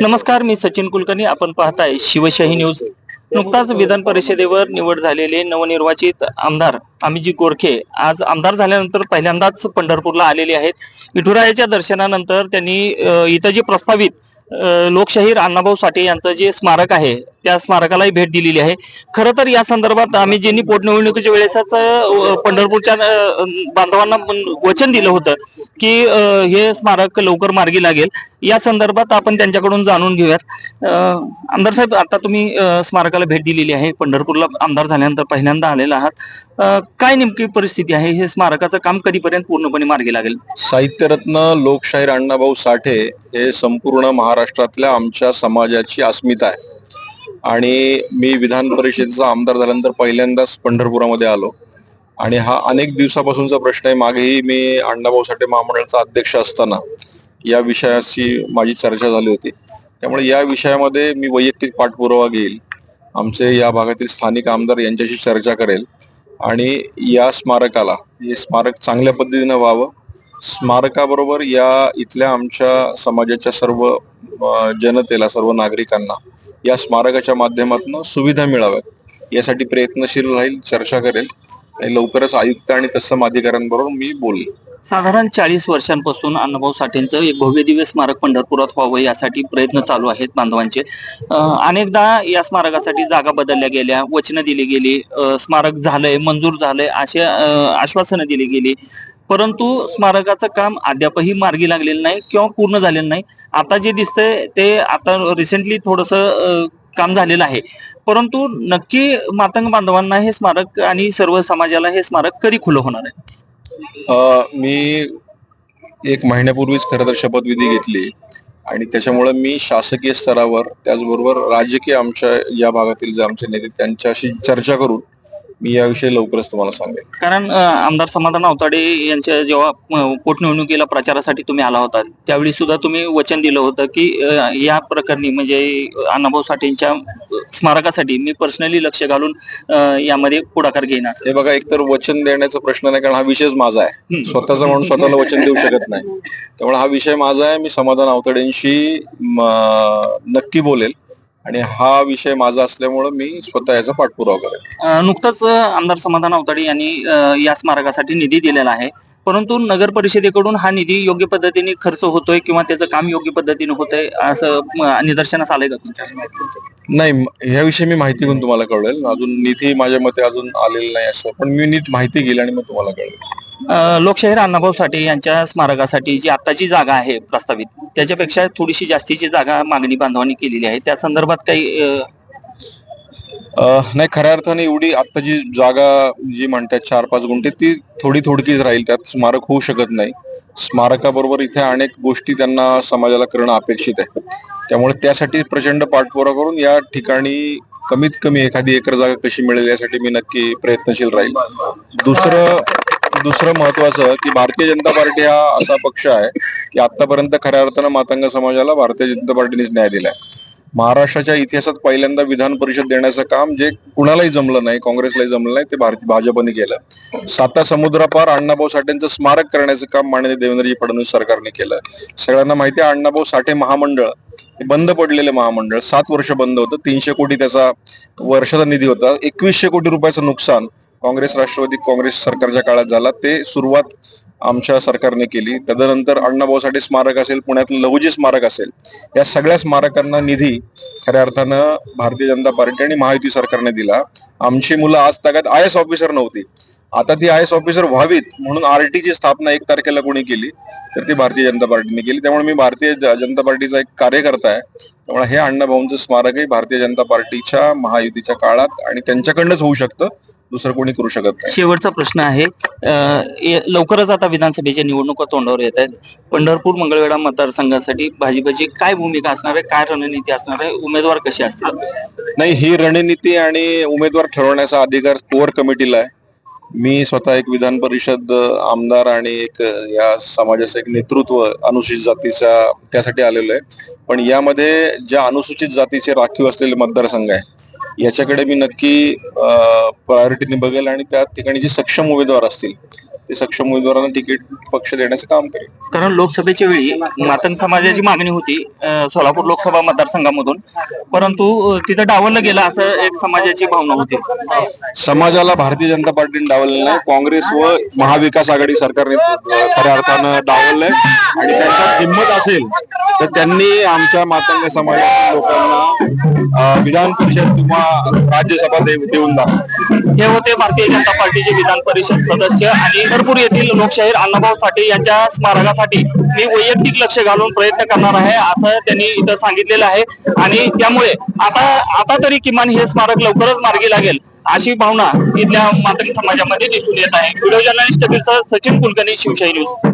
नमस्कार मी सचिन कुलकर्णी. आपण पाहताय शिवशाही न्यूज. नुकताच विधान परिषदेवर निवड झालेले नवनिर्वाचित आमदार अमिजी गोरखे आज आमदार झाल्यानंतर पहिल्यांदाच पंढरपूरला आलेले आहेत. विठुरायाच्या दर्शनानंतर त्यांनी इथं जे प्रस्तावित लोकशाहीर अण्णाभाऊ साठे यांचं जे स्मारक आहे त्या स्मारकालाही भेट दिलेली आहे. खरं तर या संदर्भात आम्ही ज्यांनी पोटनिवडणुकीच्या वेळेसच पंढरपूरच्या बांधवांना वचन दिलं होतं की हे स्मारक लवकर मार्गी लागेल. या संदर्भात आपण त्यांच्याकडून जाणून घेऊयात. आमदार साहेब आता तुम्ही स्मारकाला भेट दिलेली आहे. पंढरपूरला आमदार झाल्यानंतर पहिल्यांदा आलेला आहात. काय नेमकी परिस्थिती आहे? हे स्मारकाचं काम कधीपर्यंत पूर्णपणे मार्गी लागेल? साहित्यरत्न लोकशाहीर अण्णाभाऊ साठे हे संपूर्ण महाराष्ट्रातल्या आमच्या समाजाची अस्मिता आहे. आणि मी विधान परिषदेचा आमदार झाल्यानंतर पहिल्यांदाच पंढरपुरामध्ये आलो. आणि हा अनेक दिवसापासूनचा प्रश्न आहे. मागेही मी अण्णाभाऊ साठे महामंडळाचा अध्यक्ष असताना या विषयाची माझी चर्चा झाली होती. त्यामुळे या विषयामध्ये मी वैयक्तिक पाठपुरावा घेईल. आमचे या भागातील स्थानिक आमदार यांच्याशी चर्चा करेल. आणि या स्मारकाला हे स्मारक चांगल्या पद्धतीनं व्हावं स्मारकाबरोबर या इथल्या आमच्या समाजाच्या सर्व जनतेला सर्व नागरिकांना या स्मारकाच्या माध्यमातून सुविधा मिळाव्यात. यासाठी प्रयत्नशील राहील चर्चा करेल आणि लवकरच आयुक्त आणि तत्सम अधिकाऱ्यांबरोबर मी बोलेल साधारण चाळीस वर्षांपासून अण्णाभाऊ साठेंचं एक भव्य दिव्य स्मारक पंढरपुरात व्हावं यासाठी प्रयत्न चालू आहेत बांधवांचे. अनेकदा या स्मारकासाठी जागा बदलल्या गेल्या वचनं दिली गेली स्मारक झालंय मंजूर झालंय असे आश्वासनं दिली गेली. परंतु स्मारकाचं काम अद्यापही मार्गी लागलेलं नाही किंवा पूर्ण झालेलं नाही. आता जे दिसतंय ते आता रिसेंटली थोडस काम झालेलं आहे. परंतु नक्की मातंग बांधवांना हे स्मारक आणि सर्व समाजाला हे स्मारक कधी खुलं होणार आहे? मी एक महिन्यापूर्वीच खरं तर शपथविधी घेतली आणि त्याच्यामुळे मी शासकीय स्तरावर त्याचबरोबर राजकीय आमच्या या भागातील जे आमचे नेते त्यांच्याशी चर्चा करून मी याविषयी लवकरच तुम्हाला सांगेन. कारण अ, आमदार समाधान अवताडे यांच्या जेव्हा अ, पोटनिवडणुकीला प्रचारासाठी तुम्ही आला होता त्यावेळी सुद्धा तुम्ही वचन दिलं होतं की अ, या प्रकरणी म्हणजे अण्णाभाऊ साठेंच्या स्मारकासाठी मी पर्सनली लक्ष घालून अ, यामध्ये पुढाकार घेईन असं. हे बघा एकतर वचन देण्याचा प्रश्न नाही कारण हा विषयच माझा आहे. स्वतःचा म्हणून स्वतःला वचन देऊ शकत नाही. त्यामुळे हा विषय माझा आहे मी समाधान आवतडेंशी म, नक्की बोलेल. आणि हा विषय माझा असल्यामुळे मी स्वतः याचा पाठपुरावा करेन. नुकतंच आमदार समाधान अवताडे यांनी अ, या स्मारकासाठी निधी दिलेला आहे. परंतु नगर परिषदेकडून हा निधी योग्य पद्धतीने खर्च होतोय किंवा त्याचं काम योग्य पद्धतीने होतंय असं म, निदर्शनास आलंय का तुमच्या? नाही म- ह्याविषयी मी माहिती घेऊन तुम्हाला कळेल अजून निधी माझ्या मते अजून आलेली नाही असं. पण मी नीट माहिती घेईल आणि मग तुम्हाला कळेल लोकशाहीर अण्णाभाऊ साठे यांच्या स्मारकासाठी जी आताची जागा आहे प्रस्तावित त्याच्यापेक्षा थोडीशी जास्तीची जागा मागणी बांधवांनी केलेली आहे. त्या संदर्भात काही नाही खऱ्या अर्थाने एवढी आत्ता जी जागा जी म्हणतात चार पाच गुंठे ती थोडी थोडकीच राहील. त्यात स्मारक होऊ शकत नाही. स्मारकाबरोबर इथे अनेक गोष्टी त्यांना समाजाला करणं अपेक्षित आहे. त्यामुळे त्यासाठी प्रचंड पाठपुरावा करून या ठिकाणी कमीत कमी एखादी एकर जागा कशी मिळेल यासाठी मी नक्की प्रयत्नशील राहील. दुसरं दुसरं महत्वाचं की भारतीय जनता पार्टी हा असा पक्ष आहे की आतापर्यंत खऱ्या अर्थानं मातंग समाजाला भारतीय जनता पार्टीनेच न्याय दिलाय. महाराष्ट्राच्या इतिहासात पहिल्यांदा विधान परिषद देण्याचं काम जे कुणालाही जमलं नाही काँग्रेसलाही जमलं नाही ते भारत भाजपने केलं. साता समुद्रापार अण्णाभाऊ साठेंचं स्मारक करण्याचं काम माननीय देवेंद्रजी फडणवीस सरकारने केलं. सगळ्यांना माहिती आहे अण्णाभाऊ साठे महामंडळ हे बंद पडलेले महामंडळ सात वर्ष बंद होतं तीनशे कोटी त्याचा वर्षाचा निधी होता एकवीसशे कोटी रुपयाचं नुकसान काँग्रेस राष्ट्रवादी काँग्रेस सरकारच्या काळात झाला ते सुरुवात आमच्या सरकारने केली. तदनंतर अण्णाभाऊ साठे स्मारक असेल पुण्यातलं लहुजी स्मारक असेल या सगळ्या स्मारकांना निधी खऱ्या अर्थानं भारतीय जनता पार्टी आणि महायुती सरकारने दिला. आमची मुलं आज तागात आय एस ऑफिसर नव्हती. आता ती आय एस ऑफिसर व्हावीत म्हणून आरटी ची स्थापना एक तारखेला कोणी केली तर ती भारतीय जनता पार्टीने केली. त्यामुळे मी भारतीय जनता पार्टीचा एक कार्यकर्ता आहे. त्यामुळे हे अण्णाभाऊंचं स्मारकही भारतीय जनता पार्टीच्या महायुतीच्या काळात आणि त्यांच्याकडनंच होऊ शकतं दुसरं कोणी करू शकत नाही. शेवटचा प्रश्न आहे. लवकरच आता विधानसभेच्या निवडणुका तोंडावर येत आहेत. पंढरपूर मंगळवेढा मतदारसंघासाठी भाजपची काय भूमिका असणार आहे? काय रणनीती असणार आहे? उमेदवार कसे असतील? नाही ही रणनीती आणि उमेदवार ठरवण्याचा अधिकार कोर कमिटीला आहे. मी स्वतः एक विधान परिषद आमदार आणि एक या समाजाचं एक नेतृत्व अनुसूचित जातीच्या त्यासाठी आलेलो आहे. पण यामध्ये ज्या अनुसूचित जातीचे राखीव असलेले मतदारसंघ आहे याच्याकडे मी नक्की प्रायोरिटीने बघेल आणि त्या ठिकाणी जे सक्षम उमेदवार असतील ते सक्षम उमेदवारांना तिकीट पक्ष देण्याचं काम करेल. कारण लोकसभेच्या वेळी मातंग समाजाची मागणी होती सोलापूर लोकसभा मतदारसंघामधून. परंतु तिथं डावललं गेलं असं एक समाजाची भावना होती. समाजाला भारतीय जनता पार्टीने डावललं नाही काँग्रेस व महाविकास आघाडी सरकारने खऱ्या अर्थानं डावललंय. आणि त्यांच्यात हिंमत असेल तर त्यांनी आमच्या मातंग समाजातील लोकांना विधान परिषद किंवा राज्यसभा देऊन दाखव हे होते भारतीय जनता पार्टीचे विधान परिषद सदस्य आणि भरपूर येथील लोकशाहीर अण्णाभाऊ साठे यांच्या स्मारकासाठी मी वैयक्तिक लक्ष घालून प्रयत्न करणार आहे असं त्यांनी इथं सांगितलेलं आहे. आणि त्यामुळे आता आता तरी किमान हे स्मारक लवकरच मार्गी लागेल अशी भावना इथल्या मातंग समाजामध्ये दिसून येत आहे. Video journalist Sachin Kulkarni Shivshahi news.